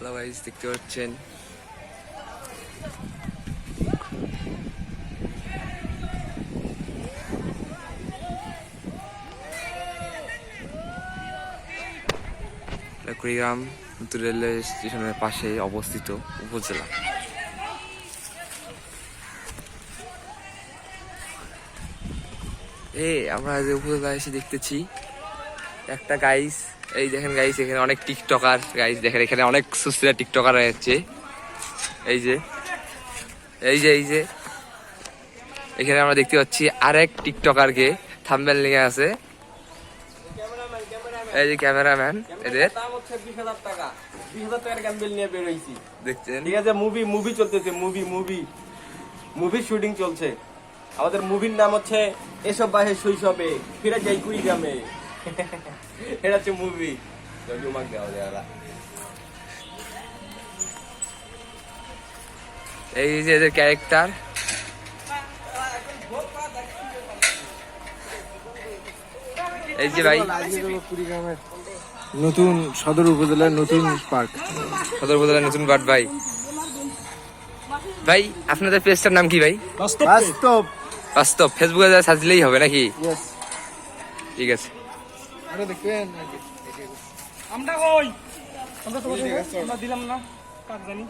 Guys দেখতে পাচ্ছেন কুড়িগ্রাম নতুন রেলওয়ে স্টেশনের পাশে অবস্থিত উপজেলা এই আমরা যে উপজেলা এসে দেখতেছি একটা গাইস এই দেখেন গাইস এখানে অনেক টিকটকার গাইস দেখেন এখানে অনেক সুস্থিরা টিকটকার রয়েছে এই যে এই যে এই যে। এখানে আমরা দেখতে পাচ্ছি আরেক টিকটকারকে থাম্বেল নিয়ে আছে। এই যে ক্যামেরাম্যান এদের। দেখছেন? ঠিক আছে মুভি মুভি চলতেছে মুভি মুভি মুভি শুটিং চলছে। আমাদের মুভির নাম হচ্ছে এসব বাহে শৈশবে, ফিরে যাই কুড়িগ্রামে। এটা হচ্ছে মুভি জুমাক দেওয়া যায় এই যে এদের ক্যারেক্টার এই যে ভাই নতুন সদর উপজেলার নতুন পার্ক। সদর উপজেলার নতুন বাট ভাই। ভাই আপনাদের পেজটার নাম কি ভাই? বাস্তব। বাস্তব। ফেসবুকে যা সাজলেই হবে নাকি? ঠিক আছে। আরও দেখবেন আমরা কই? আমরা তো আমরা দিলাম না। কাক জানি?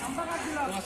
তোমার